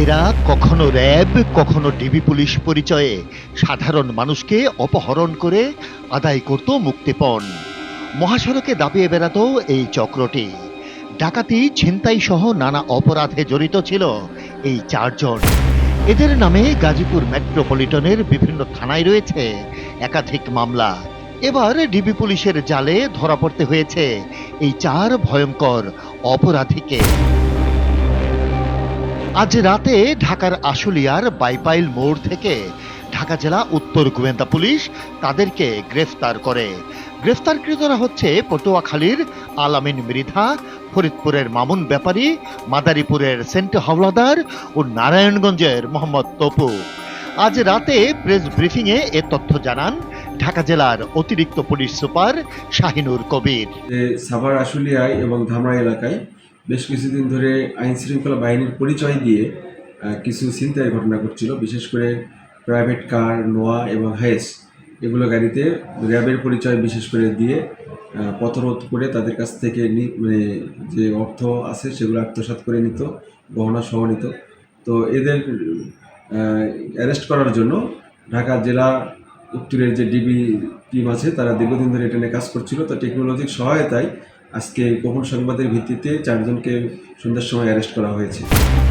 এরা কখনো র্যাব, কখনো ডিবি পুলিশ পরিচয়ে সাধারণ মানুষকে অপহরণ করে আদায় করত মুক্তিপণ। মহাসড়কে দাপিয়ে বেড়াতো এই চক্রটি। ডাকাতি, ছিনতাই সহ নানা অপরাধে জড়িত ছিল এই চারজন। এদের নামে গাজীপুর মেট্রোপলিটনের বিভিন্ন থানায় রয়েছে একাধিক মামলা। এবার ডিবি পুলিশের জালে ধরা পড়তে হয়েছে এই চার ভয়ঙ্কর অপরাধীকে। আজ রাতে ঢাকার আশুলিয়ার বাইপাইল মোড় থেকে ঢাকা জেলা উত্তর গোয়েন্দা পুলিশ তাদেরকে গ্রেফতার করে। গ্রেফতারকৃতরা হচ্ছে পটুয়াখালীর আলামিন মৃধা, ফরিদপুরের মামুন ব্যাপারী, মাদারীপুরের সেন্ট হাওলাদার ও নারায়ণগঞ্জের মোহাম্মদ তপু। আজ রাতে প্রেস ব্রিফিংয়ে এ তথ্য জানান ঢাকা জেলার অতিরিক্ত পুলিশ সুপার শাহিনুর কবির। সাভার আশুলিয়ায় এবং ধামরা এলাকায় বেশ কিছুদিন ধরে আইন শৃঙ্খলা বাহিনীর পরিচয় দিয়ে কিছু ছিনতাইয়ের ঘটনা ঘটছিল, বিশেষ করে প্রাইভেট কার, নোয়া এবং হাইস এগুলো গাড়িতে র্যাবের পরিচয় বিশেষ করে দিয়ে পথরোধ করে তাদের কাছ থেকে মানে যে অর্থ আছে সেগুলো আত্মসাৎ করে নিত, গহনা সহ নিত। তো এদের অ্যারেস্ট করার জন্য ঢাকা জেলা উত্তরের যে ডিবি টিম আছে, তারা দীর্ঘদিন ধরে এটা নিয়ে কাজ করছিল। তো টেকনোলজির সহায়তায় আজকে গোপন সংবাদের ভিত্তিতে চারজনকে সন্ধ্যার সময় অ্যারেস্ট করা হয়েছে।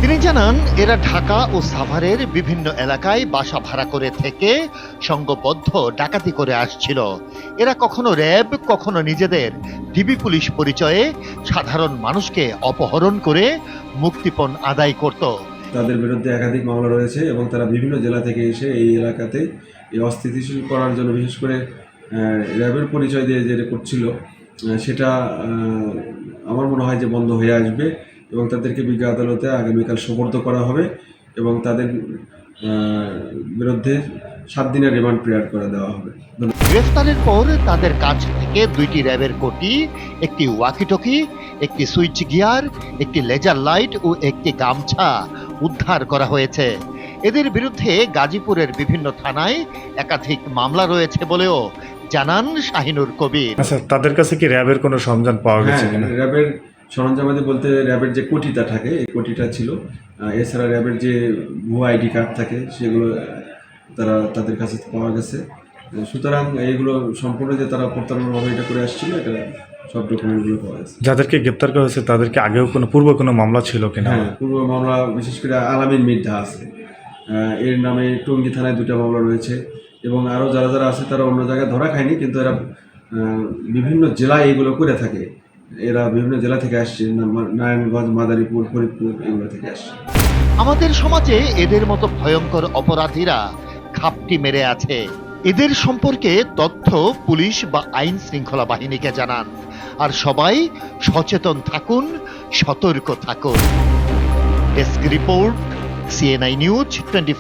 তিনি জানান এরা ঢাকা ও সাভারের বিভিন্ন এলাকায় বাসা ভাড়া করে থেকে সংঘবদ্ধ ডাকাতি করে আসছিল। এরা কখনো র্যাব কখনো নিজেদের। ডিবি পুলিশ পরিচয়ে সাধারণ মানুষকে অপহরণ করে মুক্তিপণ আদায় করত। তাদের বিরুদ্ধে একাধিক মামলা রয়েছে এবং তারা বিভিন্ন জেলা থেকে এসে এই এলাকাতে এই অস্থিতিশীল করার জন্য বিশেষ করে র্যাবের পরিচয় দিয়ে যেটা করছিল সেটা আমার মনে হয় যে বন্ধ হয়ে আসবে এবং তাদেরকে বিজ্ঞ আদালতে আগামীকাল সোপর্দ করা হবে এবং তাদের বিরুদ্ধে সাত দিনের রিমান্ড পিরিয়ড করে দেওয়া হবে। গ্রেফতারের পর তাদের কাছ থেকে দুইটি র্যাবের কোটি, একটি ওয়াকিটকি, একটি সুইচ গিয়ার, একটি লেজার লাইট ও একটি গামছা উদ্ধার করা হয়েছে। এদের বিরুদ্ধে গাজীপুরের বিভিন্ন থানায় একাধিক মামলা রয়েছে বলেও জানান শাহিনুর কবির। আচ্ছা তাদের কাছে কি র্যাবের কোনো সরঞ্জাম পাওয়া গেছে হ্যাঁ কিনা? র্যাবের সরঞ্জামাদি বলতে র্যাবের যে কোটিটা থাকে এই কোটিটা ছিল। এছাড়া র্যাবের যে ভুয়া আইডি কার্ড থাকে সেগুলো তারা তাদের কাছে পাওয়া গেছে। সুতরাং এইগুলো সম্পূর্ণ যে তারা প্রতারণাভাবে এটা করে আসছিল এটা সব ডকুমেন্টগুলো পাওয়া গেছে। যাদেরকে গ্রেপ্তার করা হয়েছে তাদেরকে আগেও কোনো পূর্ব কোনো মামলা ছিল কিনা? হ্যাঁ পূর্ব মামলা বিশেষ করে আলামিন মির্ধা আছে। এর নামে টঙ্গী থানায় দুটা মামলা রয়েছে। এবং আরও যারা যারা আছে তারা অন্য জায়গায় ধরা খায়নি, কিন্তু এরা বিভিন্ন জেলায় এগুলো করে থাকে। এরা বিভিন্ন জেলা থেকে আসছে নারায়ণগঞ্জ, মাদারীপুর, ফরিদপুর এগুলো থেকে আসছে। আমাদের সমাজে এদের মতো ভয়ঙ্কর অপরাধীরা খাপটি মেরে আছে। এদের সম্পর্কে তথ্য পুলিশ বা আইন শৃঙ্খলা বাহিনীকে জানান। আর সবাই সচেতন থাকুন, সতর্ক থাকুন। Desk report CNI news twenty